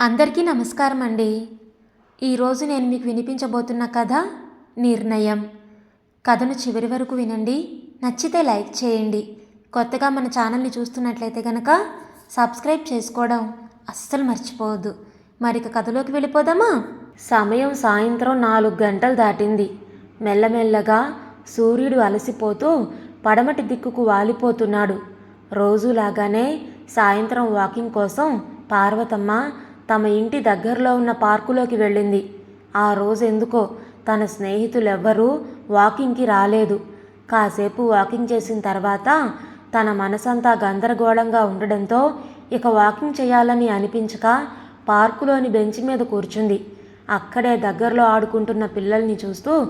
అందరికీ నమస్కారం అండి ఈరోజు నేను మీకు వినిపించబోతున్న కథ నిర్ణయం. కథను చివరి వరకు వినండి. నచ్చితే లైక్ చేయండి. కొత్తగా మన ఛానల్ని చూస్తున్నట్లయితే కనుక సబ్స్క్రైబ్ చేసుకోవడం అస్సలు మర్చిపోవద్దు. మరి ఇక కథలోకి వెళ్ళిపోదామా? సమయం సాయంత్రం నాలుగు గంటలు దాటింది. మెల్లమెల్లగా సూర్యుడు అలసిపోతూ పడమటి దిక్కుకు వాలిపోతున్నాడు. రోజులాగానే సాయంత్రం వాకింగ్ కోసం పార్వతమ్మ తమ ఇంటి దగ్గరలో ఉన్న పార్కులోకి వెళ్ళింది. ఆ రోజు ఎందుకో తన స్నేహితులెవ్వరూ వాకింగ్కి రాలేదు. కాసేపు వాకింగ్ చేసిన తర్వాత తన మనసంతా గందరగోళంగా ఉండడంతో ఇక వాకింగ్ చేయాలని అనిపించక పార్కులోని బెంచ్ మీద కూర్చుంది. అక్కడే దగ్గరలో ఆడుకుంటున్న పిల్లల్ని చూస్తూ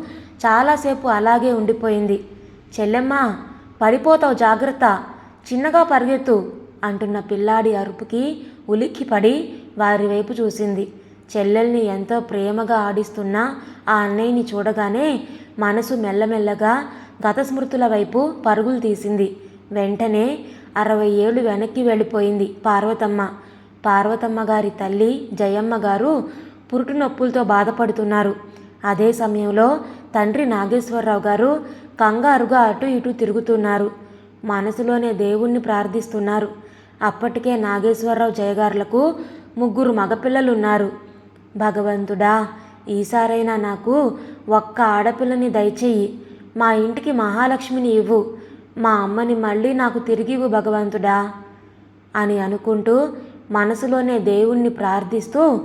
చాలాసేపు అలాగే ఉండిపోయింది. చెల్లెమ్మ పడిపోతావు జాగ్రత్త. చిన్నగా పరిగెత్తు అంటున్న పిల్లాడి అరుపుకి ఉలిక్కిపడి వారి వైపు చూసింది. చెల్లెల్ని ఎంతో ప్రేమగా ఆడిస్తున్న ఆ అన్నయ్యని చూడగానే మనసు మెల్లమెల్లగా గత స్మృతుల వైపు పరుగులు తీసింది. వెంటనే అరవై ఏళ్ళు వెనక్కి వెళ్ళిపోయింది పార్వతమ్మ. పార్వతమ్మ గారి తల్లి జయమ్మ గారు పురుటు నొప్పులతో బాధపడుతున్నారు. అదే సమయంలో తండ్రి నాగేశ్వరరావు గారు కంగారుగా అటు ఇటు తిరుగుతున్నారు. మనసులోనే దేవుణ్ణి ప్రార్థిస్తున్నారు. అప్పటికే నాగేశ్వరరావు జయగారులకు ముగ్గురు మగపిల్లలున్నారు. భగవంతుడా ఈసారైనా నాకు ఒక్క ఆడపిల్లని దయచేయి. మా ఇంటికి మహాలక్ష్మిని ఇవ్వు. మా అమ్మని మళ్ళీ నాకు తిరిగివ్వు భగవంతుడా అని అనుకుంటూ మనసులోనే దేవుణ్ణి ప్రార్థిస్తూ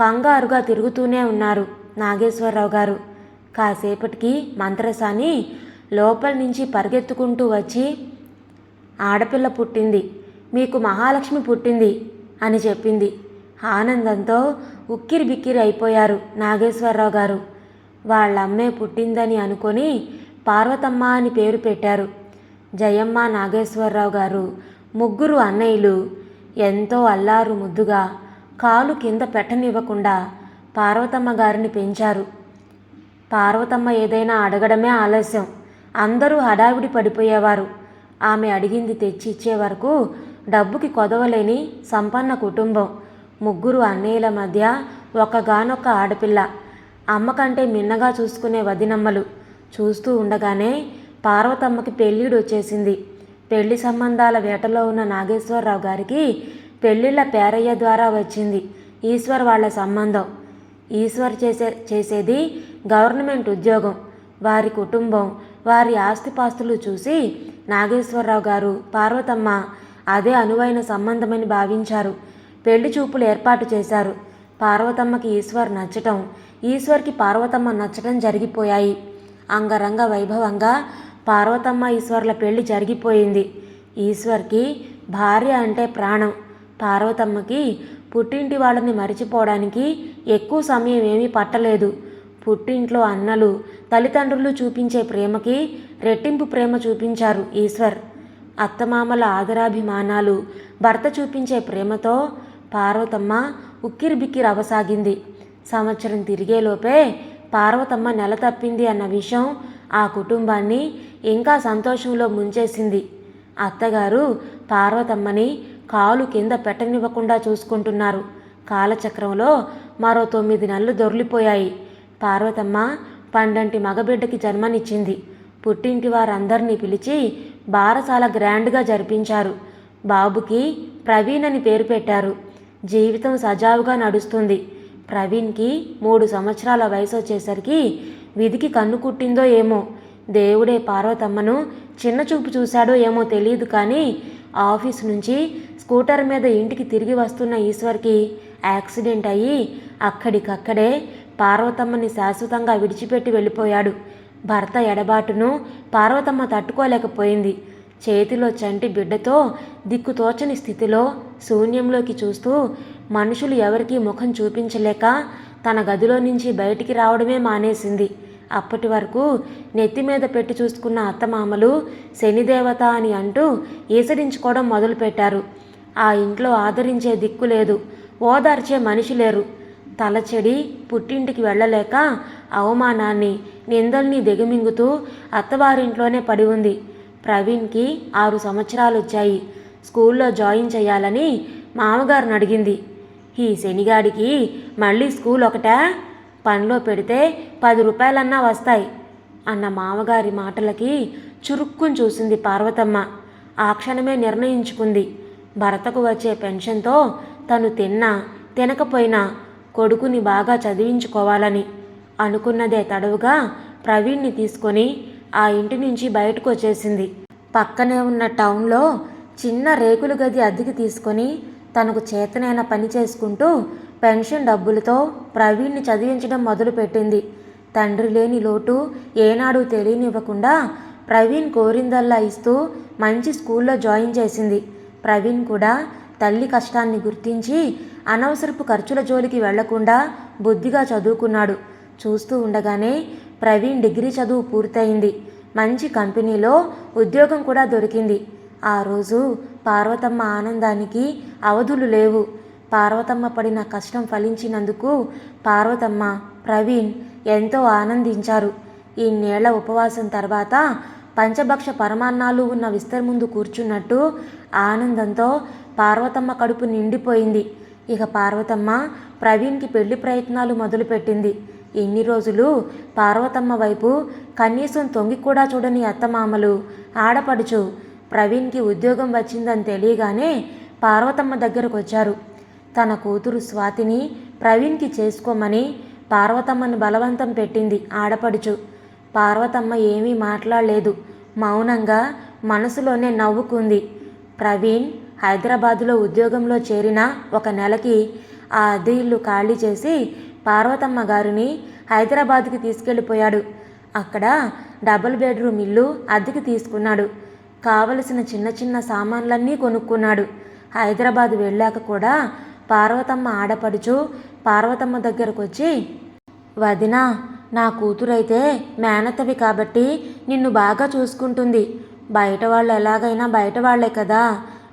కంగారుగా తిరుగుతూనే ఉన్నారు నాగేశ్వరరావు గారు. కాసేపటికి మంత్రసాని లోపల నుంచి పరిగెత్తుకుంటూ వచ్చి ఆడపిల్ల పుట్టింది. మీకు మహాలక్ష్మి పుట్టింది అని చెప్పింది. ఆనందంతో ఉక్కిరి బిక్కిరి అయిపోయారు నాగేశ్వరరావు గారు. వాళ్ళ అమ్మే పుట్టిందని అనుకొని పార్వతమ్మ అని పేరు పెట్టారు. జయమ్మ నాగేశ్వరరావు గారు ముగ్గురు అన్నయ్యలు ఎంతో అల్లారు ముద్దుగా కాలు కింద పెట్టనివ్వకుండా పార్వతమ్మ గారిని పెంచారు. పార్వతమ్మ ఏదైనా అడగడమే ఆలస్యం. అందరూ హడావిడి పడిపోయేవారు. ఆమె అడిగింది తెచ్చి ఇచ్చే వరకు డబ్బుకి కొదవలేని సంపన్న కుటుంబం. ముగ్గురు అన్నయ్యల మధ్య ఒకగానొక్క ఆడపిల్ల. అమ్మ కంటే మిన్నగా చూసుకునే వదినమ్మలు. చూస్తూ ఉండగానే పార్వతమ్మకి పెళ్ళిడు వచ్చేసింది పెళ్ళి సంబంధాల వేటలో ఉన్న నాగేశ్వరరావు గారికి పెళ్ళిళ్ళ పేరయ్య ద్వారా వచ్చింది ఈశ్వర్ వాళ్ళ సంబంధం. ఈశ్వర్ చేసే చేసేది గవర్నమెంట్ ఉద్యోగం. వారి కుటుంబం వారి ఆస్తిపాస్తులు చూసి నాగేశ్వరరావు గారు పార్వతమ్మ అదే అనువైన సంబంధమని భావించారు. పెళ్ళి చూపులు ఏర్పాటు చేశారు. పార్వతమ్మకి ఈశ్వర్ నచ్చటం ఈశ్వర్కి పార్వతమ్మ నచ్చటం జరిగిపోయాయి. అంగరంగ వైభవంగా పార్వతమ్మ ఈశ్వర్ల పెళ్ళి జరిగిపోయింది. ఈశ్వర్కి భార్య అంటే ప్రాణం. పార్వతమ్మకి పుట్టింటి వాళ్ళని మరిచిపోవడానికి ఎక్కువ సమయం ఏమీ పట్టలేదు. పుట్టింట్లో అన్నలు తల్లిదండ్రులు చూపించే ప్రేమకి రెట్టింపు ప్రేమ చూపించారు ఈశ్వర్. అత్తమామల ఆదరాభిమానాలు భర్త చూపించే ప్రేమతో పార్వతమ్మ ఉక్కిరి బిక్కిరి అవసాగింది. సంవత్సరం తిరిగేలోపే పార్వతమ్మ నెల తప్పింది అన్న విషయం ఆ కుటుంబాన్ని ఇంకా సంతోషంలో ముంచేసింది. అత్తగారు పార్వతమ్మని కాలు కింద పెట్టనివ్వకుండా చూసుకుంటున్నారు. కాలచక్రంలో మరో తొమ్మిది నెలలు దొర్లిపోయాయి. పార్వతమ్మ పండంటి మగబిడ్డకి జన్మనిచ్చింది. పుట్టింటి వారందరినీ పిలిచి బారసాల గ్రాండ్గా జరిపించారు. బాబుకి ప్రవీణ్ అని పేరు పెట్టారు. జీవితం సజావుగా నడుస్తుంది. ప్రవీణ్కి మూడు సంవత్సరాల వయసు వచ్చేసరికి విధికి కన్ను కుట్టిందో ఏమో దేవుడే పార్వతమ్మను చిన్న చూపు చూశాడో ఏమో తెలియదు కానీ ఆఫీస్ నుంచి స్కూటర్ మీద ఇంటికి తిరిగి వస్తున్న ఈశ్వర్కి యాక్సిడెంట్ అయ్యి అక్కడికక్కడే పార్వతమ్మని శాశ్వతంగా విడిచిపెట్టి వెళ్ళిపోయాడు. భర్త ఎడబాటును పార్వతమ్మ తట్టుకోలేకపోయింది. చేతిలో చంటి బిడ్డతో దిక్కుతోచని స్థితిలో శూన్యంలోకి చూస్తూ మనుషులు ఎవరికీ ముఖం చూపించలేక తన గదిలో నుంచి బయటికి రావడమే మానేసింది. అప్పటి వరకు నెత్తి మీద పెట్టి చూసుకున్న అత్తమామలు శనిదేవత అని అంటూ ఈసడించుకోవడం మొదలుపెట్టారు. ఆ ఇంట్లో ఆదరించే దిక్కు లేదు. ఓదార్చే మనిషి లేరు. తలచెడి పుట్టింటికి వెళ్ళలేక అవమానాన్ని నిందల్ని దిగమింగుతూ అత్తవారింట్లోనే పడి ఉంది. ప్రవీణ్కి ఆరు సంవత్సరాలు వచ్చాయి స్కూల్లో జాయిన్ చేయాలని మామగారిని అడిగింది ఈ శనిగాడికి మళ్ళీ స్కూల్ ఒకటా పనిలో పెడితే పది రూపాయలన్నా వస్తాయి అన్న మామగారి మాటలకి చురుక్కుని చూసింది పార్వతమ్మ. ఆ క్షణమే నిర్ణయించుకుంది. భర్తకు వచ్చే పెన్షన్తో తను తిన్నా తినకపోయినా కొడుకుని బాగా చదివించుకోవాలని అనుకున్నదే తడవుగా ప్రవీణ్ని తీసుకొని ఆ ఇంటి నుంచి బయటకు వచ్చేసింది పక్కనే ఉన్న టౌన్లో చిన్న రేకుల గది అద్దెకి తీసుకొని తనకు చేతనైన పని చేసుకుంటూ పెన్షన్ డబ్బులతో ప్రవీణ్ని చదివించడం మొదలుపెట్టింది. తండ్రి లేని లోటు ఏనాడు తెలియనివ్వకుండా ప్రవీణ్ కోరిందల్లా ఇస్తూ మంచి స్కూల్లో జాయిన్ చేసింది. ప్రవీణ్ కూడా తల్లి కష్టాన్ని గుర్తించి అనవసరపు ఖర్చుల జోలికి వెళ్ళకుండా బుద్ధిగా చదువుకున్నాడు. చూస్తూ ఉండగానే ప్రవీణ్ డిగ్రీ చదువు పూర్తయింది. మంచి కంపెనీలో ఉద్యోగం కూడా దొరికింది. ఆ రోజు పార్వతమ్మ ఆనందానికి అవధులు లేవు. పార్వతమ్మ పడిన కష్టం ఫలించినందుకు పార్వతమ్మ ప్రవీణ్ ఎంతో ఆనందించారు. ఈ నేళ్ళ ఉపవాసం తర్వాత పంచభక్ష పరమాన్నాలు ఉన్న విస్తర్ ముందు కూర్చున్నట్టు ఆనందంతో పార్వతమ్మ కడుపు నిండిపోయింది. ఇక పార్వతమ్మ ప్రవీణ్కి పెళ్ళి ప్రయత్నాలు మొదలుపెట్టింది. ఎన్ని రోజులు పార్వతమ్మ వైపు కనీసం తొంగి కూడా చూడని అత్తమామలు ఆడపడుచు ప్రవీణ్కి ఉద్యోగం వచ్చిందని తెలియగానే పార్వతమ్మ దగ్గరకు వచ్చారు తన కూతురు స్వాతిని ప్రవీణ్కి చేసుకోమని పార్వతమ్మను బలవంతం పెట్టింది ఆడపడుచు. పార్వతమ్మ ఏమీ మాట్లాడలేదు. మౌనంగా మనసులోనే నవ్వుకుంది. ప్రవీణ్ హైదరాబాదులో ఉద్యోగంలో చేరిన ఒక నెలకి ఆ అద్దె ఇల్లు ఖాళీ చేసి పార్వతమ్మ గారిని హైదరాబాద్కి తీసుకెళ్ళిపోయాడు. అక్కడ డబుల్ బెడ్రూమ్ ఇల్లు అద్దెకి తీసుకున్నాడు. కావలసిన చిన్న చిన్న సామాన్లన్నీ కొనుక్కున్నాడు. హైదరాబాద్ వెళ్ళాక కూడా పార్వతమ్మ ఆడపడుచు పార్వతమ్మ దగ్గరకు వచ్చి వదినా నా కూతురైతే మేనత్తవి కాబట్టి నిన్ను బాగా చూసుకుంటుంది. బయట వాళ్ళు ఎలాగైనా బయట వాళ్ళే కదా.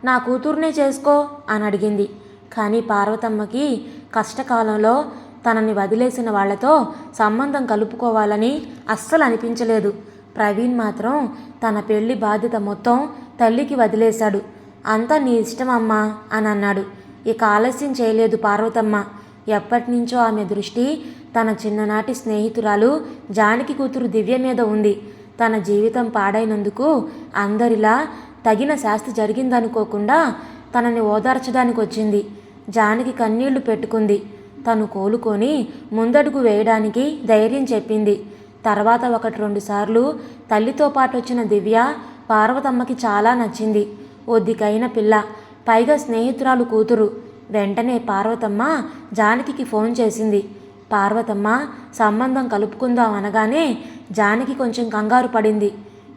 నా కూతుర్నే చేసుకో అని అడిగింది. కానీ పార్వతమ్మకి కష్టకాలంలో తనని వదిలేసిన వాళ్ళతో సంబంధం కలుపుకోవాలని అస్సలు అనిపించలేదు. ప్రవీణ్ మాత్రం తన పెళ్ళి బాధ్యత మొత్తం తల్లికి వదిలేశాడు. అంతా నీ ఇష్టం అమ్మా అని అన్నాడు. ఇక ఆలస్యం చేయలేదు పార్వతమ్మ. ఎప్పటి నుంచో ఆమె దృష్టి తన చిన్ననాటి స్నేహితురాలు జానకి కూతురు దివ్య మీద ఉంది. తన జీవితం పాడైనందుకు అందరిలా తగిన శాస్తి జరిగిందనుకోకుండా తనని ఓదార్చడానికి వచ్చింది జానకి కన్నీళ్ళు పెట్టుకుంది. తను కోలుకొని ముందడుగు వేయడానికి ధైర్యం చెప్పింది. తర్వాత ఒకటి రెండు సార్లు తల్లితో పాటు వచ్చిన దివ్య పార్వతమ్మకి చాలా నచ్చింది. ఒద్దికైన పిల్ల పైగా స్నేహితురాలు కూతురు. వెంటనే పార్వతమ్మ జానకికి ఫోన్ చేసింది. పార్వతమ్మ సంబంధం కలుపుకుందాం అనగానే జానకి కొంచెం కంగారు పడింది.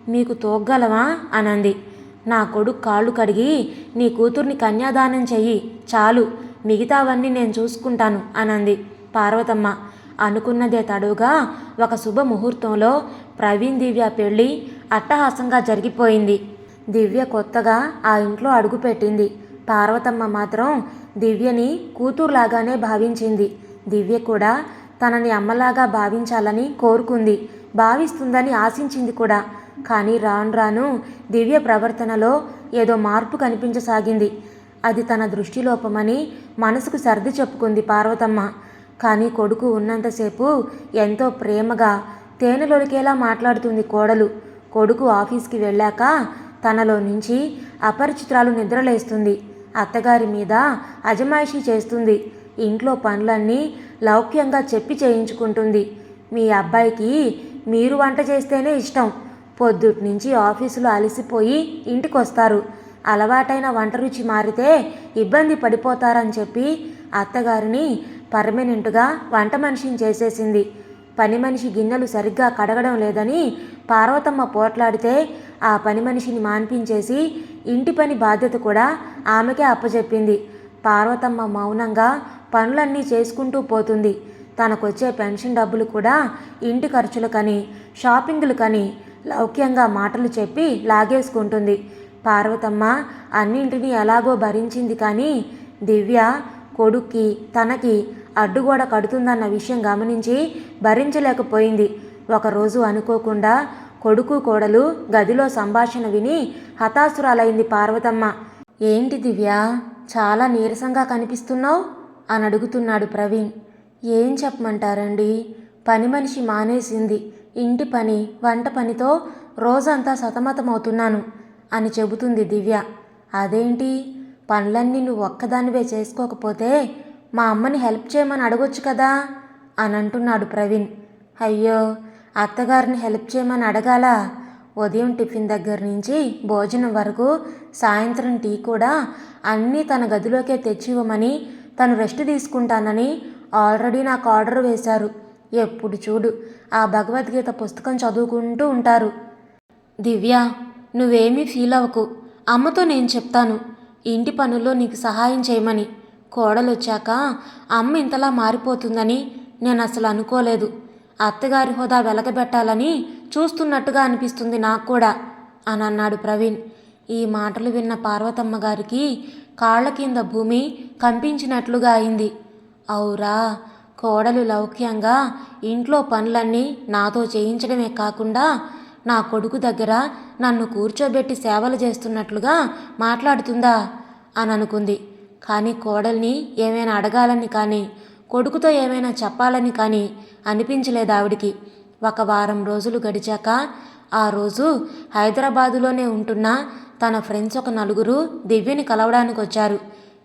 మీకు తోగ్గలవా? అనంది. నా కొడుకు కాళ్ళు కడిగి నీ కూతుర్ని కన్యాదానం చెయ్యి చాలు. మిగతావన్నీ నేను చూసుకుంటాను అనంది. పార్వతమ్మ అనుకున్నదే తడుగా ఒక శుభ ముహూర్తంలో ప్రవీణ్ దివ్య పెళ్ళి అట్టహాసంగా జరిగిపోయింది. దివ్య కొత్తగా ఆ ఇంట్లో అడుగుపెట్టింది పార్వతమ్మ మాత్రం దివ్యని కూతురులాగానే భావించింది. దివ్య కూడా తనని అమ్మలాగా భావించాలని కోరుకుంది. భావిస్తుందని ఆశించింది కూడా. కానీ రాను రాను దివ్య ప్రవర్తనలో ఏదో మార్పు కనిపించసాగింది. అది తన దృష్టిలోపమని మనసుకు సర్ది చెప్పుకుంది పార్వతమ్మ. కానీ కొడుకు ఉన్నంతసేపు ఎంతో ప్రేమగా తేనెలొలికేలా మాట్లాడుతుంది కోడలు. కొడుకు ఆఫీస్కి వెళ్ళాక తనలో నుంచి అపరిచితురాలు నిద్రలేస్తుంది. అత్తగారి మీద అజమాయిషీ చేస్తుంది. ఇంట్లో పనులన్నీ లౌక్యంగా చెప్పి చేయించుకుంటుంది. మీ అబ్బాయికి మీరు వంట చేస్తేనే ఇష్టం. పొద్దుటి నుంచి ఆఫీసులో అలసిపోయి ఇంటికి వస్తారు అలవాటైన వంట రుచి మారితే ఇబ్బంది పడిపోతారని చెప్పి అత్తగారిని పర్మనెంట్గా వంట మనిషిని చేసేసింది. పని మనిషి గిన్నెలు సరిగ్గా కడగడం లేదని పార్వతమ్మ పోట్లాడితే ఆ పని మనిషిని మాన్పించేసి ఇంటి పని బాధ్యత కూడా ఆమెకే అప్పచెప్పింది పార్వతమ్మ మౌనంగా పనులన్నీ చేసుకుంటూ పోతుంది. తనకొచ్చే పెన్షన్ డబ్బులు కూడా ఇంటి ఖర్చులకని షాపింగ్లకని లౌక్యంగా మాటలు చెప్పి లాగేసుకుంటుంది. పార్వతమ్మ అన్నింటినీ ఎలాగో భరించింది కానీ దివ్య కొడుక్కి తనకి అడ్డుగోడ కడుతుందన్న విషయం గమనించి భరించలేకపోయింది. ఒకరోజు అనుకోకుండా కొడుకు కోడలు గదిలో సంభాషణ విని హతాసురాలైంది పార్వతమ్మ. ఏంటి దివ్య చాలా నీరసంగా కనిపిస్తున్నావు? అని అడుగుతున్నాడు ప్రవీణ్. ఏం చెప్పమంటారండి? పని మనిషి మానేసింది. ఇంటి పని వంట పనితో రోజంతా సతమతమవుతున్నాను. అని చెబుతుంది దివ్య. అదేంటి? పనులన్నీ నువ్వు ఒక్కదానివే చేసుకోకపోతే మా అమ్మని హెల్ప్ చేయమని అడగొచ్చు కదా? అని అంటున్నాడు ప్రవీణ్. అయ్యో అత్తగారిని హెల్ప్ చేయమని అడగాల? ఉదయం టిఫిన్ దగ్గర నుంచి భోజనం వరకు సాయంత్రం టీ కూడా అన్నీ తన గదిలోకే తెచ్చివ్వమని తను రెస్ట్ తీసుకుంటానని ఆల్రెడీ నాకు ఆర్డర్ వేశారు. ఎప్పుడు చూడు ఆ భగవద్గీత పుస్తకం చదువుకుంటూ ఉంటారు. దివ్య నువ్వేమీ ఫీల్ అవ్వకు. అమ్మతో నేను చెప్తాను. ఇంటి పనుల్లో నీకు సహాయం చేయమని. కోడలు వచ్చాక అమ్మ ఇంతలా మారిపోతుందని నేను అసలు అనుకోలేదు. అత్తగారి హోదా వెలగబెట్టాలని చూస్తున్నట్టుగా అనిపిస్తుంది నాకు కూడా అని అన్నాడు ప్రవీణ్. ఈ మాటలు విన్న పార్వతమ్మ గారికి కాళ్ళ కింద భూమి కంపించినట్లుగా అయింది. అవురా కోడలు లౌక్యంగా ఇంట్లో పనులన్నీ నాతో చేయించడమే కాకుండా నా కొడుకు దగ్గర నన్ను కూర్చోబెట్టి సేవలు చేస్తున్నట్లుగా మాట్లాడుతుందా? అని అనుకుంది. కానీ కోడల్ని ఏమైనా అడగాలని కానీ కొడుకుతో ఏమైనా చెప్పాలని కానీ అనిపించలేదు ఆవిడికి. ఒక వారం రోజులు గడిచాక ఆ రోజు హైదరాబాదులోనే ఉంటున్న తన ఫ్రెండ్స్ ఒక నలుగురు దివ్యని కలవడానికి వచ్చారు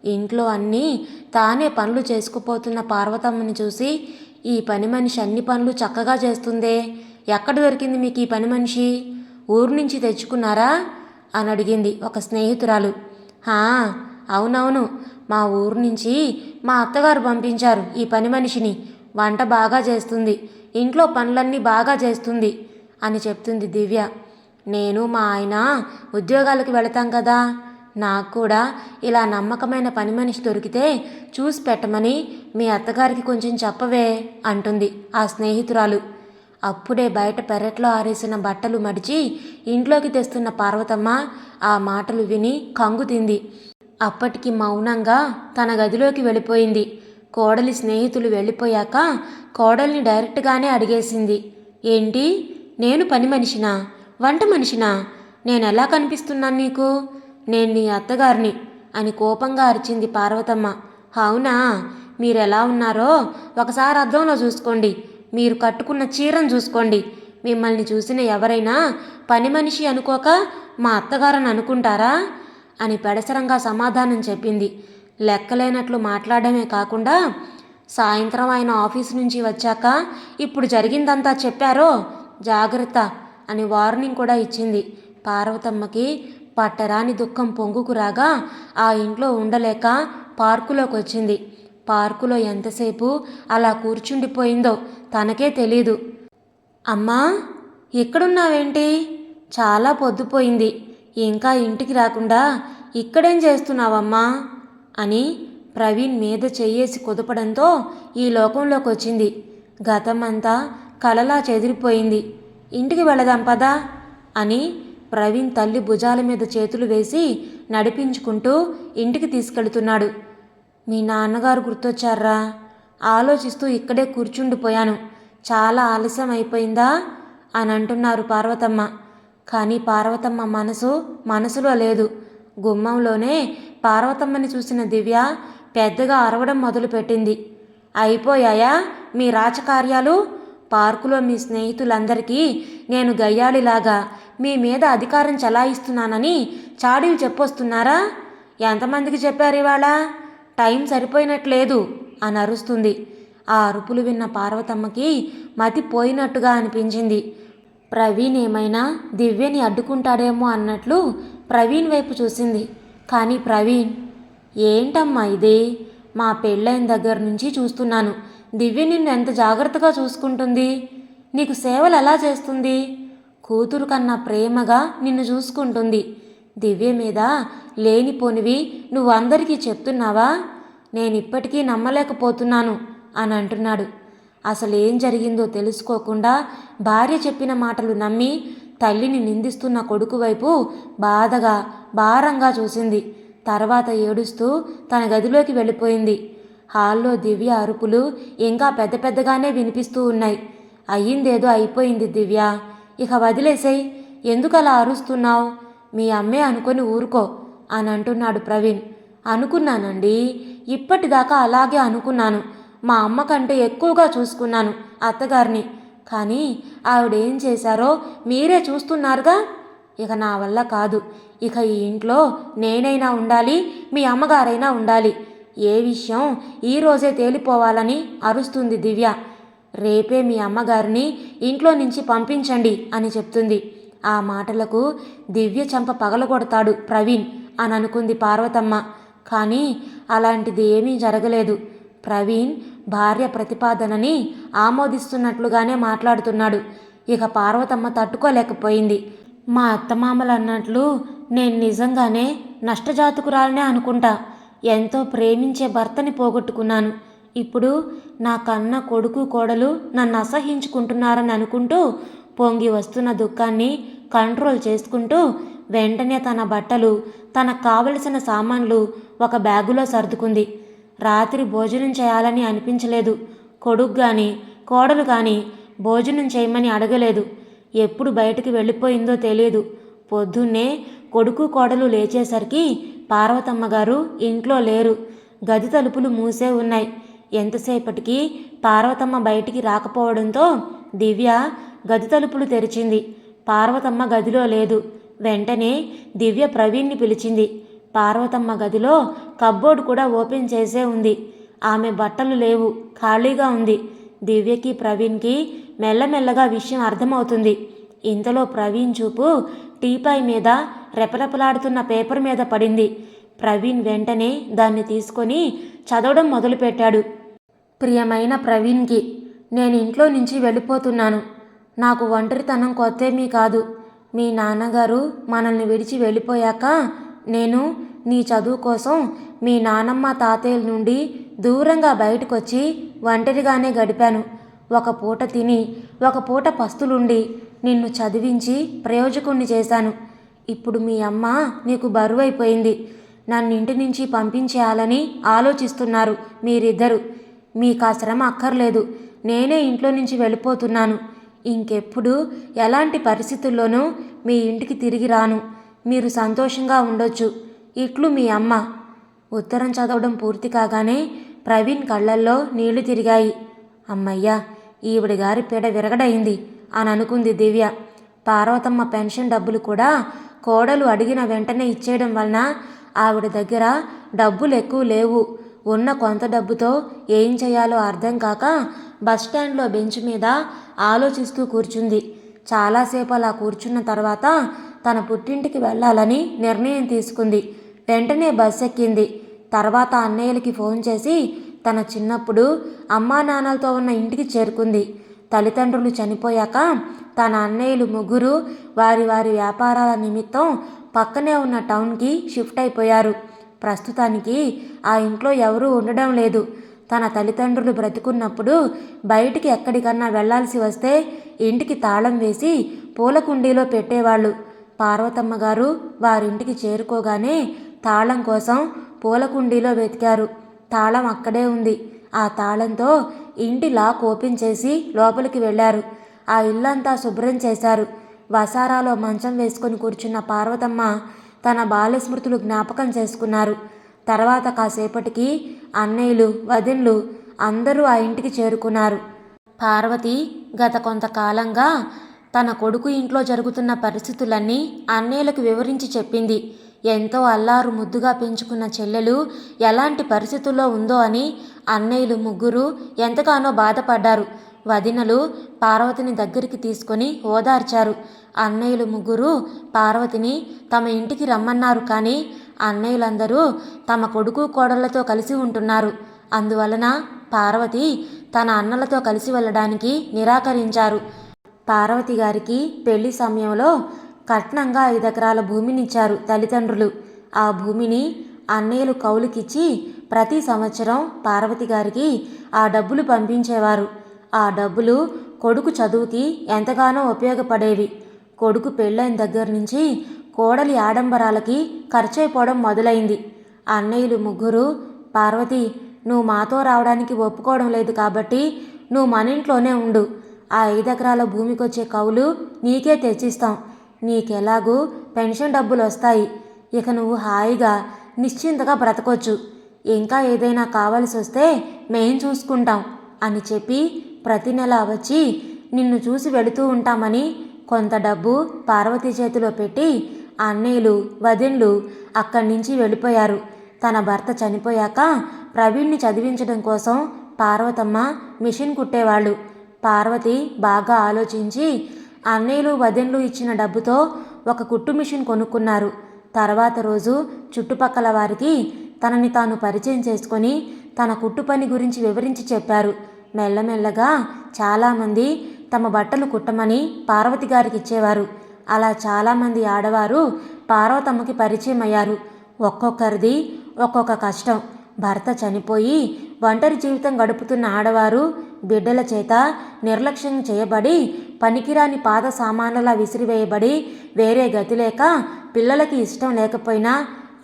ఇంట్లో అన్నీ తానే పనులు చేసుకుపోతున్న పార్వతమ్మని చూసి ఈ పని మనిషి అన్ని పనులు చక్కగా చేస్తుందే. ఎక్కడ దొరికింది మీకు ఈ పని మనిషి? ఊరు నుంచి తెచ్చుకున్నారా? అని అడిగింది ఒక స్నేహితురాలు. హా అవునవును. మా ఊరు నుంచి మా అత్తగారు పంపించారు ఈ పని మనిషిని. వంట బాగా చేస్తుంది. ఇంట్లో పనులన్నీ బాగా చేస్తుంది అని చెప్తుంది దివ్య. నేను మా ఆయన ఉద్యోగాలకు వెళతాం కదా. నాకు కూడా ఇలా నమ్మకమైన పని మనిషి దొరికితే చూసి పెట్టమని మీ అత్తగారికి కొంచెం చెప్పవే అంటుంది ఆ స్నేహితురాలు. అప్పుడే బయట పెరట్లో ఆరేసిన బట్టలు మడిచి ఇంట్లోకి తెస్తున్న పార్వతమ్మ ఆ మాటలు విని కంగుతింది అప్పటికి మౌనంగా తన గదిలోకి వెళ్ళిపోయింది. కోడలి స్నేహితులు వెళ్ళిపోయాక కోడల్ని డైరెక్ట్గానే అడిగేసింది. ఏంటి? నేను పని మనిషినా? వంట మనిషినా? నేను ఎలా కనిపిస్తున్నాను నీకు? నేను నీ అత్తగారిని అని కోపంగా అరిచింది పార్వతమ్మ. అవునా? మీరెలా ఉన్నారో ఒకసారి అద్దంలో చూసుకోండి. మీరు కట్టుకున్న చీరను చూసుకోండి. మిమ్మల్ని చూసిన ఎవరైనా పని మనిషి అనుకోక మా అత్తగారని అనుకుంటారా? అని పెడసరంగా సమాధానం చెప్పింది. లెక్కలేనట్లు మాట్లాడమే కాకుండా సాయంత్రం ఆయన ఆఫీస్ నుంచి వచ్చాక ఇప్పుడు జరిగిందంతా చెప్పారో? జాగ్రత్త అని వార్నింగ్ కూడా ఇచ్చింది. పార్వతమ్మకి పట్టరాని దుఃఖం పొంగుకు రాగా ఆ ఇంట్లో ఉండలేక పార్కులోకి వచ్చింది పార్కులో ఎంతసేపు అలా కూర్చుండిపోయిందో తనకే తెలీదు. అమ్మా ఇక్కడున్నావేంటి చాలా పొద్దుపోయింది. ఇంకా ఇంటికి రాకుండా ఇక్కడేం చేస్తున్నావమ్మా? అని ప్రవీణ్ మీద చెయ్యేసి కుదపడంతో ఈ లోకంలోకి వచ్చింది గతమంతా కలలా చెదిరిపోయింది. ఇంటికి వెళదాం పదా అని ప్రవీణ్ తల్లి భుజాల మీద చేతులు వేసి నడిపించుకుంటూ ఇంటికి తీసుకెళ్తున్నాడు. మీ నాన్నగారు గుర్తొచ్చారా? ఆలోచిస్తూ ఇక్కడే కూర్చుండిపోయాను. చాలా ఆలస్యం అయిపోయిందా అని అంటున్నారు పార్వతమ్మ. కానీ పార్వతమ్మ మనసు మనసులో లేదు. గుమ్మంలోనే పార్వతమ్మని చూసిన దివ్య పెద్దగా అరవడం మొదలుపెట్టింది. అయిపోయాయా మీ రాజకార్యాలు? పార్కులో మీ స్నేహితులందరికీ నేను గయ్యాళిలాగా మీ మీద అధికారం చలాయిస్తున్నానని చాడీలు చెప్పొస్తున్నారా? ఎంతమందికి చెప్పారు ఇవాళ? టైం సరిపోయినట్లేదు అని అరుస్తుంది. ఆ అరుపులు విన్న పార్వతమ్మకి మతి పోయినట్టుగా అనిపించింది. ప్రవీణ్ ఏమైనా దివ్యని అడ్డుకుంటాడేమో అన్నట్లు ప్రవీణ్ వైపు చూసింది. కానీ ప్రవీణ్ ఏంటమ్మా ఇది? మా పెళ్ళైన దగ్గర నుంచి చూస్తున్నాను. దివ్య నిన్ను ఎంత జాగ్రత్తగా చూసుకుంటుంది? నీకు సేవలు ఎలా చేస్తుంది? కూతురు కన్నా ప్రేమగా నిన్ను చూసుకుంటుంది. దివ్య మీద లేనిపోనివి నువ్వు అందరికీ చెప్తున్నావా? నేను ఇప్పటికీ నమ్మలేకపోతున్నాను అని అంటున్నాడు. అసలు ఏం జరిగిందో తెలుసుకోకుండా భార్య చెప్పిన మాటలు నమ్మి తల్లిని నిందిస్తున్న కొడుకు వైపు బాధగా భారంగా చూసింది. తర్వాత ఏడుస్తూ తన గదిలోకి వెళ్ళిపోయింది. హాల్లో దివ్య అరుపులు ఇంకా పెద్ద పెద్దగానే వినిపిస్తూ ఉన్నాయి. అయ్యిందేదో అయిపోయింది దివ్య. ఇక వదిలేసేయ్. ఎందుకు అలా అరుస్తున్నావు? మీ అమ్మే అనుకొని ఊరుకో అని అంటున్నాడు ప్రవీణ్. అనుకున్నానండి. ఇప్పటిదాకా అలాగే అనుకున్నాను. మా అమ్మ కంటే ఎక్కువగా చూసుకున్నాను అత్తగారిని. కానీ ఆవిడేం చేశారో మీరే చూస్తున్నారుగా? ఇక నా వల్ల కాదు. ఇక ఈ ఇంట్లో నేనైనా ఉండాలి మీ అమ్మగారైనా ఉండాలి. ఏ విషయం ఈరోజే తేలిపోవాలని అరుస్తుంది దివ్య. రేపే మీ అమ్మగారిని ఇంట్లో నుంచి పంపించండి అని చెప్తుంది. ఆ మాటలకు దివ్య చంప పగలగొడతాడు ప్రవీణ్ అని అనుకుంది పార్వతమ్మ. కానీ అలాంటిది ఏమీ జరగలేదు. ప్రవీణ్ భార్య ప్రతిపాదనని ఆమోదిస్తున్నట్లుగానే మాట్లాడుతున్నాడు. ఇక పార్వతమ్మ తట్టుకోలేకపోయింది. మా అత్తమామలు అన్నట్లు నేను నిజంగానే నష్టజాతకురాలనే అనుకుంటా. ఎంతో ప్రేమించే భర్తని పోగొట్టుకున్నాను. ఇప్పుడు నా కన్న కొడుకు కోడలు నన్ను అసహించుకుంటున్నారని అనుకుంటూ పొంగి వస్తున్న దుఃఖాన్ని కంట్రోల్ చేసుకుంటూ వెంటనే తన బట్టలు తనకు కావలసిన సామాన్లు ఒక బ్యాగులో సర్దుకుంది. రాత్రి భోజనం చేయాలని అనిపించలేదు. కొడుకు కానీ కోడలు కానీ భోజనం చేయమని అడగలేదు. ఎప్పుడు బయటికి వెళ్ళిపోయిందో తెలియదు. పొద్దున్నే కొడుకు కోడలు లేచేసరికి పార్వతమ్మ గారు ఇంట్లో లేరు. గది తలుపులు మూసే ఉన్నాయి. ఎంతసేపటికి పార్వతమ్మ బయటికి రాకపోవడంతో దివ్య గది తలుపులు తెరిచింది. పార్వతమ్మ గదిలో లేదు. వెంటనే దివ్య ప్రవీణ్ని పిలిచింది. పార్వతమ్మ గదిలో కబ్బోర్డు కూడా ఓపెన్ చేసే ఉంది. ఆమె బట్టలు లేవు. ఖాళీగా ఉంది. దివ్యకి ప్రవీణ్కి మెల్లమెల్లగా విషయం అర్థమవుతుంది. ఇంతలో ప్రవీణ్ చూపు టీపాయ్ మీద రెపరెపలాడుతున్న పేపర్ మీద పడింది. ప్రవీణ్ వెంటనే దాన్ని తీసుకొని చదవడం మొదలుపెట్టాడు. ప్రియమైన ప్రవీణ్కి నేను ఇంట్లో నుంచి వెళ్ళిపోతున్నాను. నాకు ఒంటరితనం కొత్తేమీ కాదు. మీ నాన్నగారు మనల్ని విడిచి వెళ్ళిపోయాక నేను నీ చదువు కోసం మీ నానమ్మ తాతయ్యల నుండి దూరంగా బయటకొచ్చి ఒంటరిగానే గడిపాను. ఒక పూట తిని ఒక పూట పస్తులుండి నిన్ను చదివించి ప్రయోజకుణ్ణి చేశాను. ఇప్పుడు మీ అమ్మ నీకు బరువైపోయింది. నన్ను ఇంటి నుంచి పంపించేయాలని ఆలోచిస్తున్నారు మీరిద్దరు. మీకు ఆ శ్రమ అక్కర్లేదు. నేనే ఇంట్లో నుంచి వెళ్ళిపోతున్నాను. ఇంకెప్పుడు ఎలాంటి పరిస్థితుల్లోనూ మీ ఇంటికి తిరిగి రాను. మీరు సంతోషంగా ఉండొచ్చు. ఇట్లు మీ అమ్మ. ఉత్తరం చదవడం పూర్తి కాగానే ప్రవీణ్ కళ్ళల్లో నీళ్ళు తిరిగాయి. అమ్మయ్యా ఈవిడ గారి పీడ విరగడైంది అని అనుకుంది దివ్య. పార్వతమ్మ పెన్షన్ డబ్బులు కూడా కోడలు అడిగిన వెంటనే ఇచ్చేయడం వలన ఆవిడ దగ్గర డబ్బులు ఎక్కువ లేవు. ఉన్న కొంత డబ్బుతో ఏం చేయాలో అర్థం కాక బస్టాండ్లో బెంచ్ మీద ఆలోచిస్తూ కూర్చుంది. చాలాసేపు అలా కూర్చున్న తర్వాత తన పుట్టింటికి వెళ్ళాలని నిర్ణయం తీసుకుంది. వెంటనే బస్ ఎక్కింది. తర్వాత అన్నయ్యలకి ఫోన్ చేసి తన చిన్నప్పుడు అమ్మా నాన్నలతో ఉన్న ఇంటికి చేరుకుంది. తల్లిదండ్రులు చనిపోయాక తన అన్నయ్యలు ముగ్గురు వారి వారి వ్యాపారాల నిమిత్తం పక్కనే ఉన్న టౌన్కి షిఫ్ట్ అయిపోయారు. ప్రస్తుతానికి ఆ ఇంట్లో ఎవరూ ఉండడం లేదు. తన తల్లిదండ్రులు బ్రతికున్నప్పుడు బయటికి ఎక్కడికన్నా వెళ్ళాల్సి వస్తే ఇంటికి తాళం వేసి పూల కుండీలో పెట్టేవాళ్ళు. పార్వతమ్మ గారు వారింటికి చేరుకోగానే తాళం కోసం పూల కుండీలో వెతికారు. తాళం అక్కడే ఉంది. ఆ తాళంతో ఇంటి లాక్ ఓపెన్ చేసి లోపలికి వెళ్ళారు. ఆ ఇల్లంతా శుభ్రం చేశారు. వసారాలో మంచం వేసుకొని కూర్చున్న పార్వతమ్మ తన బాల్యస్మృతులు జ్ఞాపకం చేసుకున్నారు. తర్వాత కాసేపటికి అన్నయ్యలు వదిన్లు అందరూ ఆ ఇంటికి చేరుకున్నారు. పార్వతి గత కొంతకాలంగా తన కొడుకు ఇంట్లో జరుగుతున్న పరిస్థితులన్నీ అన్నయ్యలకు వివరించి చెప్పింది. ఎంతో అల్లారు ముద్దుగా పెంచుకున్న చెల్లెలు ఎలాంటి పరిస్థితుల్లో ఉందో అని అన్నయ్యలు ముగ్గురు ఎంతగానో బాధపడ్డారు. వదినలు పార్వతిని దగ్గరికి తీసుకొని ఓదార్చారు. అన్నయ్యలు ముగ్గురు పార్వతిని తమ ఇంటికి రమ్మన్నారు కానీ అన్నయ్యలందరూ తమ కొడుకు కోడళ్ళతో కలిసి ఉంటున్నారు. అందువలన పార్వతి తన అన్నలతో కలిసి వెళ్ళడానికి నిరాకరించారు. పార్వతి గారికి పెళ్ళి సమయంలో కట్నంగా ఐదు ఎకరాల భూమినిచ్చారు తల్లిదండ్రులు. ఆ భూమిని అన్నయ్యలు కౌలుకిచ్చి ప్రతి సంవత్సరం పార్వతి గారికి ఆ డబ్బులు పంపించేవారు. ఆ డబ్బులు కొడుకు చదువుకి ఎంతగానో ఉపయోగపడేవి. కొడుకు పెళ్ళైన దగ్గర నుంచి కోడలి ఆడంబరాలకి ఖర్చయిపోవడం మొదలైంది. అన్నయ్యలు ముగ్గురు పార్వతి నువ్వు మాతో రావడానికి ఒప్పుకోవడం లేదు కాబట్టి నువ్వు మన ఇంట్లోనే ఉండు. ఆ ఐదు ఎకరాల భూమికొచ్చే కవులు నీకే తెచ్చిస్తాం. నీకెలాగూ పెన్షన్ డబ్బులు వస్తాయి ఇక నువ్వు హాయిగా నిశ్చింతగా బ్రతకొచ్చు. ఇంకా ఏదైనా కావాల్సి వస్తే మేం చూసుకుంటాం అని చెప్పి ప్రతి నెల వచ్చి నిన్ను చూసి వెళుతూ ఉంటామని కొంత డబ్బు పార్వతి చేతిలో పెట్టి అన్నయ్యలు వదిన్లు అక్కడి నుంచి వెళ్ళిపోయారు. తన భర్త చనిపోయాక ప్రవీణ్ని చదివించడం కోసం పార్వతమ్మ మిషన్ కుట్టేవాళ్ళు. పార్వతి బాగా ఆలోచించి అన్నయ్యలు వదిన్లు ఇచ్చిన డబ్బుతో ఒక కుట్టు మిషన్ కొనుక్కున్నారు. తర్వాత రోజు చుట్టుపక్కల వారికి తనని తాను పరిచయం చేసుకొని తన కుట్టు పని గురించి వివరించి చెప్పారు. మెల్లమెల్లగా చాలామంది తమ బట్టలు కుట్టమని పార్వతి గారికి ఇచ్చేవారు. అలా చాలామంది ఆడవారు పార్వతమ్మకి పరిచయం అయ్యారు ఒక్కొక్కరిది ఒక్కొక్క కష్టం. భర్త చనిపోయి ఒంటరి జీవితం గడుపుతున్న ఆడవారు బిడ్డల చేత నిర్లక్ష్యం చేయబడి పనికిరాని పాత సామాన్లలా విసిరివేయబడి వేరే గతి లేక పిల్లలకి ఇష్టం లేకపోయినా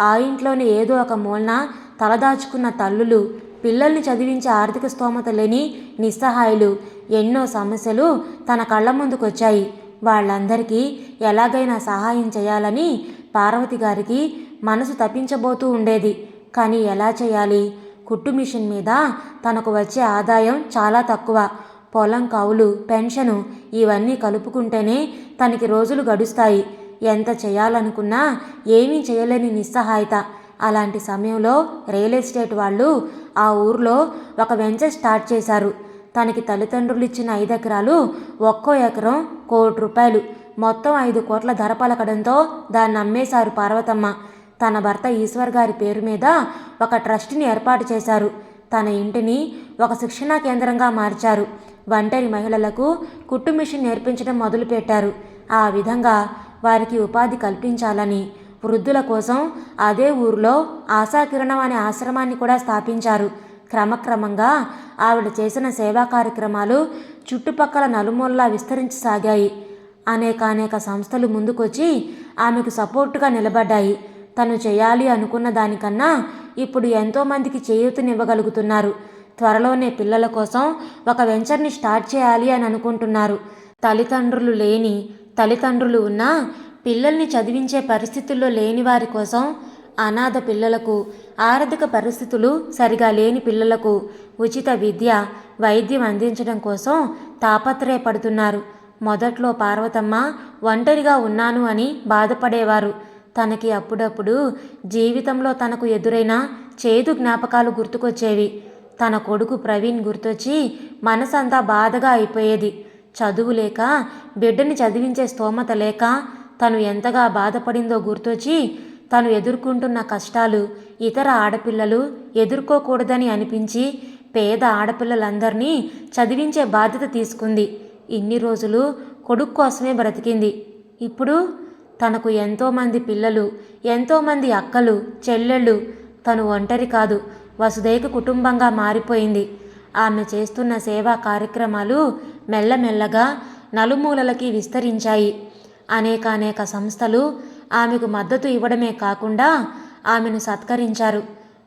ఆ ఇంట్లోని ఏదో ఒక మూలన తలదాచుకున్న తల్లులు పిల్లల్ని చదివించే ఆర్థిక స్తోమత లేని నిస్సహాయులు ఎన్నో సమస్యలు తన కళ్ళ ముందుకొచ్చాయి. వాళ్ళందరికీ ఎలాగైనా సహాయం చేయాలని పార్వతి గారికి మనసు తప్పించబోతూ ఉండేది. కానీ ఎలా చేయాలి? కుట్టు మిషన్ మీద తనకు వచ్చే ఆదాయం చాలా తక్కువ. పొలం కౌలు పెన్షను ఇవన్నీ కలుపుకుంటేనే తనకి రోజులు గడుస్తాయి. ఎంత చేయాలనుకున్నా ఏమీ చేయలేని నిస్సహాయత. అలాంటి సమయంలో రియల్ ఎస్టేట్ వాళ్ళు ఆ ఊర్లో ఒక వెంచర్ స్టార్ట్ చేశారు. తనకి తల్లిదండ్రులు ఇచ్చిన ఐదు ఎకరాలు ఒక్కో ఎకరం కోటి రూపాయలు. మొత్తం ఐదు కోట్ల ధర పలకడంతో దాన్ని అమ్మేశారు పార్వతమ్మ. తన భర్త ఈశ్వర్ గారి పేరు మీద ఒక ట్రస్ట్ని ఏర్పాటు చేశారు. తన ఇంటిని ఒక శిక్షణా కేంద్రంగా మార్చారు. ఒంటరి మహిళలకు కుట్టు మిషన్ నేర్పించడం మొదలుపెట్టారు. ఆ విధంగా వారికి ఉపాధి కల్పించాలని వృద్ధుల కోసం అదే ఊరిలో ఆశాకిరణం అనే ఆశ్రమాన్ని కూడా స్థాపించారు. క్రమక్రమంగా ఆవిడ చేసిన సేవా కార్యక్రమాలు చుట్టుపక్కల నలుమూలలా విస్తరించసాగాయి. అనేకానేక సంస్థలు ముందుకొచ్చి ఆమెకు సపోర్టుగా నిలబడ్డాయి. తను చేయాలి అనుకున్న దానికన్నా ఇప్పుడు ఎంతోమందికి చేయూతనివ్వగలుగుతున్నారు. త్వరలోనే పిల్లల కోసం ఒక వెంచర్ని స్టార్ట్ చేయాలి అని అనుకుంటున్నారు. తల్లిదండ్రులు లేని తల్లిదండ్రులు ఉన్నా పిల్లల్ని చదివించే పరిస్థితుల్లో లేని వారి కోసం అనాథ పిల్లలకు ఆర్థిక పరిస్థితులు సరిగా లేని పిల్లలకు ఉచిత విద్య వైద్యం అందించడం కోసం తాపత్రయపడుతున్నారు. మొదట్లో పార్వతమ్మ ఒంటరిగా ఉన్నాను అని బాధపడేవారు. తనకి అప్పుడప్పుడు జీవితంలో తనకు ఎదురైన చేదు జ్ఞాపకాలు గుర్తుకొచ్చేవి. తన కొడుకు ప్రవీణ్ గుర్తొచ్చి మనసంతా బాధగా అయిపోయేది. చదువు లేక బిడ్డని చదివించే స్తోమత లేక తను ఎంతగా బాధపడిందో గుర్తొచ్చి తను ఎదుర్కొంటున్న కష్టాలు ఇతర ఆడపిల్లలు ఎదుర్కోకూడదని అనిపించి పేద ఆడపిల్లలందరినీ చదివించే బాధ్యత తీసుకుంది. ఇన్ని రోజులు కొడుకు కోసమే బ్రతికింది. ఇప్పుడు తనకు ఎంతోమంది పిల్లలు ఎంతోమంది అక్కలు చెల్లెళ్ళు తను ఒంటరి కాదు వసుదైక కుటుంబంగా మారిపోయింది. ఆమె చేస్తున్న సేవా కార్యక్రమాలు మెల్లమెల్లగా నలుమూలలకి విస్తరించాయి. అనేకానేక సంస్థలు ఆమెకు మద్దతు ఇవ్వడమే కాకుండా ఆమెను సత్కరించారు.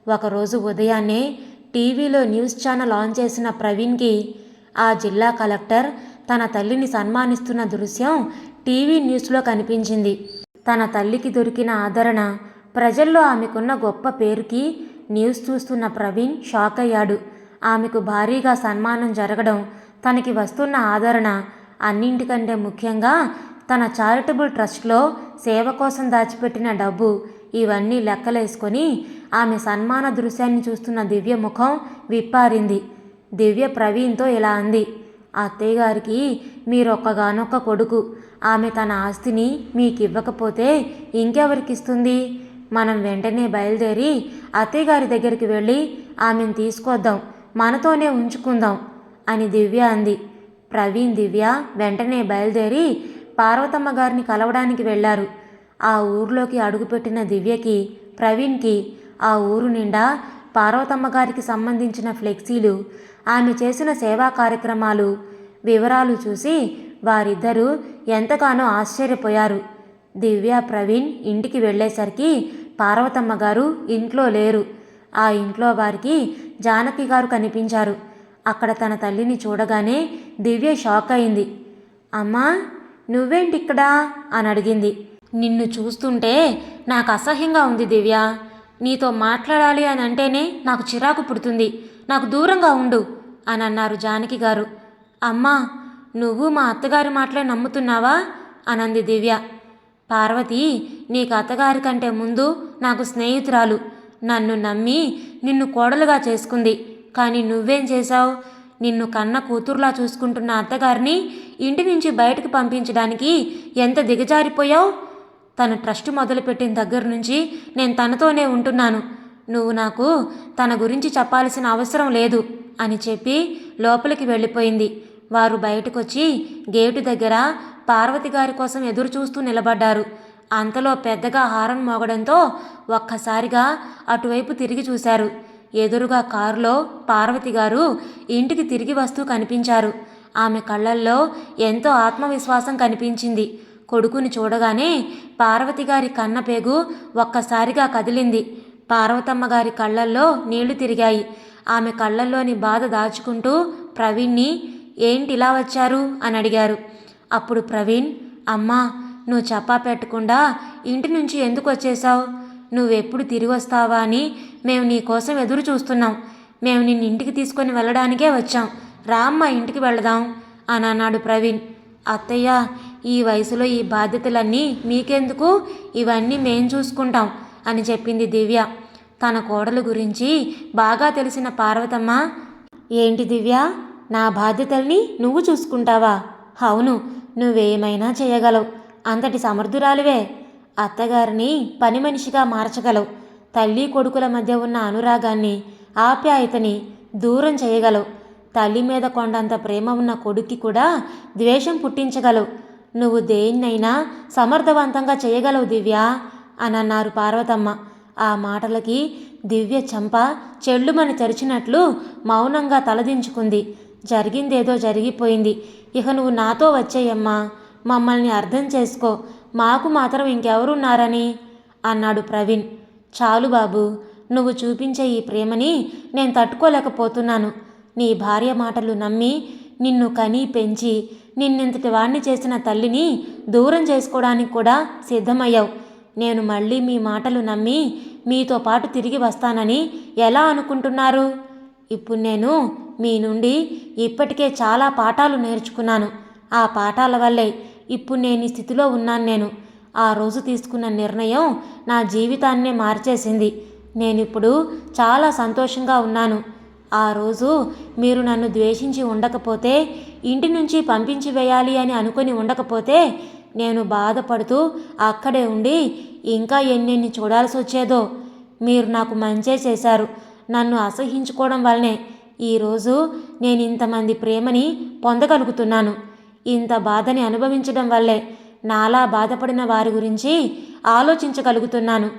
ఒకరోజు ఉదయాన్నే టీవీలో న్యూస్ ఛానల్ ఆన్ చేసిన ప్రవీణ్కి ఆ జిల్లా కలెక్టర్ తన తల్లిని సన్మానిస్తున్న దృశ్యం టీవీ న్యూస్లో కనిపించింది. తన తల్లికి దొరికిన ఆదరణ ప్రజల్లో ఆమెకున్న గొప్ప పేరుకి న్యూస్ చూస్తున్న ప్రవీణ్ షాక్ అయ్యాడు. ఆమెకు భారీగా సన్మానం జరగడం తనకి వస్తున్న ఆదరణ అన్నింటికంటే ముఖ్యంగా తన చారిటబుల్ ట్రస్ట్లో సేవ కోసం దాచిపెట్టిన డబ్బు ఇవన్నీ లెక్కలేసుకొని ఆమె సన్మాన దృశ్యాన్ని చూస్తున్న దివ్య ముఖం విప్పారింది. దివ్య ప్రవీణ్తో ఇలా అంది. అత్తయ్య గారికి మీరొక్కగానొక్క కొడుకు. ఆమె తన ఆస్తిని మీకు ఇవ్వకపోతే ఇంకెవరికిస్తుంది? మనం వెంటనే బయలుదేరి అత్తయ్య గారి దగ్గరికి వెళ్ళి ఆమెను తీసుకొద్దాం. మనతోనే ఉంచుకుందాం అని దివ్య అంది. ప్రవీణ్ దివ్య వెంటనే బయలుదేరి పార్వతమ్మ గారిని కలవడానికి వెళ్ళారు. ఆ ఊర్లోకి అడుగుపెట్టిన దివ్యకి ప్రవీణ్కి ఆ ఊరు నిండా పార్వతమ్మ గారికి సంబంధించిన ఫ్లెక్సీలు ఆమె చేసిన సేవా కార్యక్రమాలు వివరాలు చూసి వారిద్దరూ ఎంతగానో ఆశ్చర్యపోయారు. దివ్య ప్రవీణ్ ఇంటికి వెళ్ళేసరికి పార్వతమ్మ గారు ఇంట్లో లేరు. ఆ ఇంట్లో వారికి జానకి గారు కనిపించారు. అక్కడ తన తల్లిని చూడగానే దివ్య షాక్ అయింది. అమ్మా నువ్వేంటిక్కడా? అని అడిగింది. నిన్ను చూస్తుంటే నాకు అసహ్యంగా ఉంది దివ్య. నీతో మాట్లాడాలి అని అంటేనే నాకు చిరాకు పుడుతుంది. నాకు దూరంగా ఉండు అని అన్నారు జానకి గారు. అమ్మా నువ్వు మా అత్తగారి మాటలే నమ్ముతున్నావా? అనంది దివ్య. పార్వతి నీకు అత్తగారి కంటే ముందు నాకు స్నేహితురాలు. నన్ను నమ్మి నిన్ను కోడలుగా చేసుకుంది. కానీ నువ్వేం చేశావు? నిన్ను కన్న కూతురులా చూసుకుంటున్న అత్తగారిని ఇంటి నుంచి బయటకు పంపించడానికి ఎంత దిగజారిపోయావు? తను ట్రస్ట్ మొదలుపెట్టిన దగ్గర నుంచి నేను తనతోనే ఉంటున్నాను. నువ్వు నాకు తన గురించి చెప్పాల్సిన అవసరం లేదు అని చెప్పి లోపలికి వెళ్ళిపోయింది. వారు బయటకొచ్చి గేటు దగ్గర పార్వతి గారి కోసం ఎదురు చూస్తూ నిలబడ్డారు. అంతలో పెద్దగా హారం మోగడంతో ఒక్కసారిగా అటువైపు తిరిగి చూశారు. ఎదురుగా కారులో పార్వతి గారు ఇంటికి తిరిగి వస్తూ కనిపించారు. ఆమె కళ్ళల్లో ఎంతో ఆత్మవిశ్వాసం కనిపించింది. కొడుకుని చూడగానే పార్వతి గారి కన్నపేగు ఒక్కసారిగా కదిలింది. పార్వతమ్మ గారి కళ్ళల్లో నీళ్ళు తిరిగాయి. ఆమె కళ్ళల్లోని బాధ దాచుకుంటూ ప్రవీణ్ని ఏంటి ఇలా వచ్చారు అని అడిగారు. అప్పుడు ప్రవీణ్ అమ్మా నువ్వు చెప్పా పెట్టకుండా ఇంటి నుంచి ఎందుకు వచ్చేసావు నువ్వెప్పుడు తిరిగి వస్తావా అని మేము నీ కోసం ఎదురు చూస్తున్నాం. మేము నిన్ను ఇంటికి తీసుకొని వెళ్ళడానికే వచ్చాం. రామ్మ ఇంటికి వెళదాం అని అన్నాడు ప్రవీణ్. అత్తయ్య ఈ వయసులో ఈ బాధ్యతలన్నీ మీకెందుకు? ఇవన్నీ మేం చూసుకుంటాం అని చెప్పింది దివ్య. తన కోడలు గురించి బాగా తెలిసిన పార్వతమ్మ ఏంటి దివ్య నా బాధ్యతల్ని నువ్వు చూసుకుంటావా? అవును నువ్వేమైనా చేయగలవు. అంతటి సమర్థురాలివే. అత్తగారిని పని మనిషిగా మార్చగలవు. తల్లి కొడుకుల మధ్య ఉన్న అనురాగాన్ని ఆప్యాయతని దూరం చేయగలవు. తల్లి మీద కొండంత ప్రేమ ఉన్న కొడుక్కి కూడా ద్వేషం పుట్టించగలవు. నువ్వు దేన్నైనా సమర్థవంతంగా చేయగలవు దివ్య అని అన్నారు పార్వతమ్మ. ఆ మాటలకి దివ్య చంప చెల్లుమని తెరిచినట్లు మౌనంగా తలదించుకుంది. జరిగిందేదో జరిగిపోయింది. ఇక నువ్వు నాతో వచ్చేయమ్మా. మమ్మల్ని అర్థం చేసుకో. మాకు మాత్రం ఇంకెవరున్నారని? అన్నాడు ప్రవీణ్. చాలు బాబు నువ్వు చూపించే ఈ ప్రేమని నేను తట్టుకోలేకపోతున్నాను. నీ భార్య మాటలు నమ్మి నిన్ను కని పెంచి నిన్నింతటి వాణ్ణి చేసిన తల్లిని దూరం చేసుకోవడానికి కూడా సిద్ధమయ్యావు. నేను మళ్ళీ మీ మాటలు నమ్మి మీతో పాటు తిరిగి వస్తానని ఎలా అనుకుంటున్నారు? ఇప్పుడు నేను మీ నుండి ఇప్పటికే చాలా పాఠాలు నేర్చుకున్నాను. ఆ పాఠాల వల్లే ఇప్పుడు నేను ఈ స్థితిలో ఉన్నాను నేను. ఆ రోజు తీసుకున్న నిర్ణయం నా జీవితాన్నే మార్చేసింది. నేను ఇప్పుడు చాలా సంతోషంగా ఉన్నాను. ఆ రోజు మీరు నన్ను ద్వేషించి ఉండకపోతే ఇంటి నుంచి పంపించి వేయాలి అని అనుకుని ఉండకపోతే నేను బాధపడుతూ అక్కడే ఉండి ఇంకా ఎన్నెన్ని చూడాల్సి వచ్చేదో మీరు నాకు మంచే చేశారు. నన్ను అసహించుకోవడం వల్లనే ఈరోజు నేను ఇంతమంది ప్రేమని పొందగలుగుతున్నాను. ఇంత బాధని అనుభవించడం వల్లే నాలా బాధపడిన వారి గురించి ఆలోచించగలుగుతున్నాను.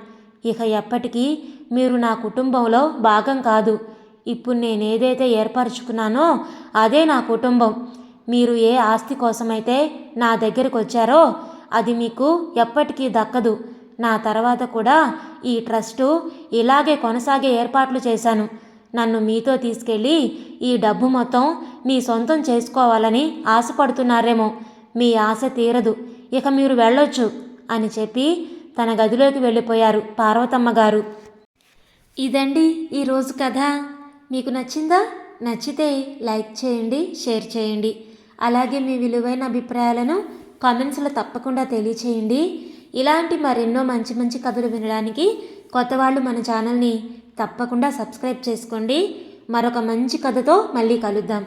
ఇక ఎప్పటికీ మీరు నా కుటుంబంలో భాగం కాదు. ఇప్పుడు నేనేదైతే ఏర్పరచుకున్నానో అదే నా కుటుంబం. మీరు ఏ ఆస్తి కోసమైతే నా దగ్గరకు వచ్చారో అది మీకు ఎప్పటికీ దక్కదు. నా తర్వాత కూడా ఈ ట్రస్టు ఇలాగే కొనసాగే ఏర్పాట్లు చేశాను. నన్ను మీతో తీసుకెళ్ళి ఈ డబ్బు మొత్తం మీ సొంతం చేసుకోవాలని ఆశపడుతున్నారేమో. మీ ఆశ తీరదు. ఇక మీరు వెళ్ళొచ్చు అని చెప్పి తన గదిలోకి వెళ్ళిపోయారు పార్వతమ్మ గారు. ఇదండి ఈరోజు కథ. మీకు నచ్చిందా? నచ్చితే లైక్ చేయండి షేర్ చేయండి. అలాగే మీ విలువైన అభిప్రాయాలను కామెంట్స్లో తప్పకుండా తెలియచేయండి. ఇలాంటి మరెన్నో మంచి మంచి కథలు వినడానికి కొత్త వాళ్ళు మన ఛానల్ని తప్పకుండా సబ్స్క్రైబ్ చేసుకోండి. మరొక మంచి కథతో మళ్ళీ కలుద్దాం.